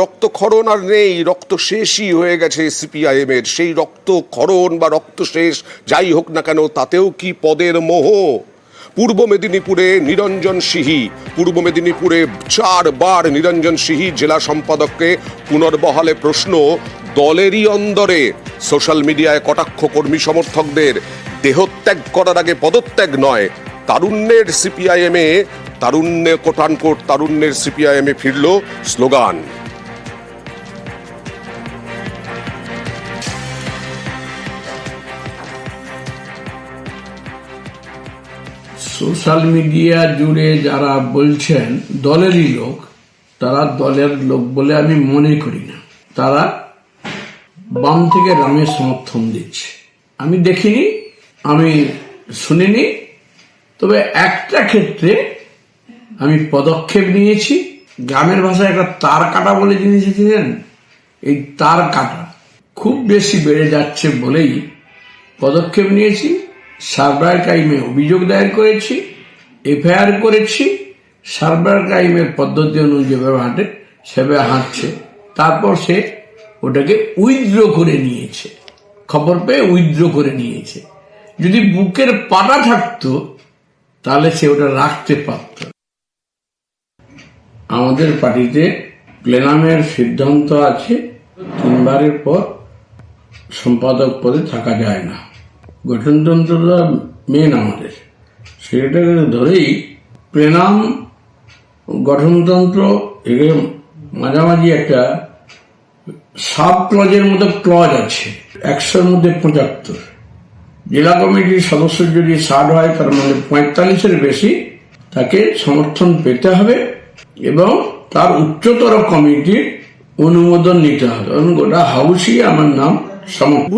রক্তক্ষরণ আর নেই, রক্ত শেষই হয়ে গেছে সিপিআইএম এর সেই রক্তক্ষরণ বা রক্ত শেষ যাই হোক না কেন, তাতেও কি পদের মোহ? পূর্ব মেদিনীপুরে নিরঞ্জন সিহি, পূর্ব মেদিনীপুরে চারবার নিরঞ্জন সিহি জেলা সম্পাদককে পুনর্বহালে প্রশ্ন, দলেরই অন্দরে সোশ্যাল মিডিয়ায় কটাক্ষ কর্মী সমর্থকদের, দেহত্যাগ করার আগে পদত্যাগ নয়, তারুণ্যের সিপিআইএমে, তারুণ্যে কোটানকোট, তারুণ্যের সিপিআইএমে ফিরল স্লোগান। সোশ্যাল মিডিয়া জুড়ে যারা বলছেন, দলেরই লোক, তারা দলের লোক বলে আমি মনে করি না। তারা বাম থেকে রামের সমর্থন দিচ্ছে। আমি দেখিনি, আমি শুনিনি, তবে একটা ক্ষেত্রে আমি পদক্ষেপ নিয়েছি। গ্রামের ভাষায় একটা তার কাটা বলে জিনিস ছিলেন এই তার কাটা খুব বেশি বেড়ে যাচ্ছে বলেই পদক্ষেপ নিয়েছি। সার্ভার ক্রাইমে অভিযোগ দায়ের করেছি, এফআইআর করেছি, সার্ভার ক্রাইমের পদ্ধতি অনুযায়ী হাঁটে সেভাবে হাঁটছে। তারপর সে ওটাকে উইথড্র করে নিয়েছে। খবর পেয়ে উইথড্র করে নিয়েছে। যদি বুকের পাটা থাকতো, তাহলে সে ওটা রাখতে পারত। আমাদের পার্টিতে প্লেনামের সিদ্ধান্ত আছে, তিনবারের পর সম্পাদক পদে থাকা যায় না। গঠনতন্ত্রটা মেন আমাদের। সেটাকে ধরেই প্লেনাম গঠনতন্ত্র এর মাঝামাঝি একটা সাব ক্লজের মতো ক্লজ আছে, একশোর মধ্যে পঁচাত্তর। জেলা কমিটির সদস্য যদি ষাট হয়, তার মানে পঁয়তাল্লিশের বেশি, তাকে সমর্থন পেতে হবে এবং তার উচ্চতর কমিটির অনুমোদন নিতে হবে। গোটা হাউসই আমার নাম সমর্থন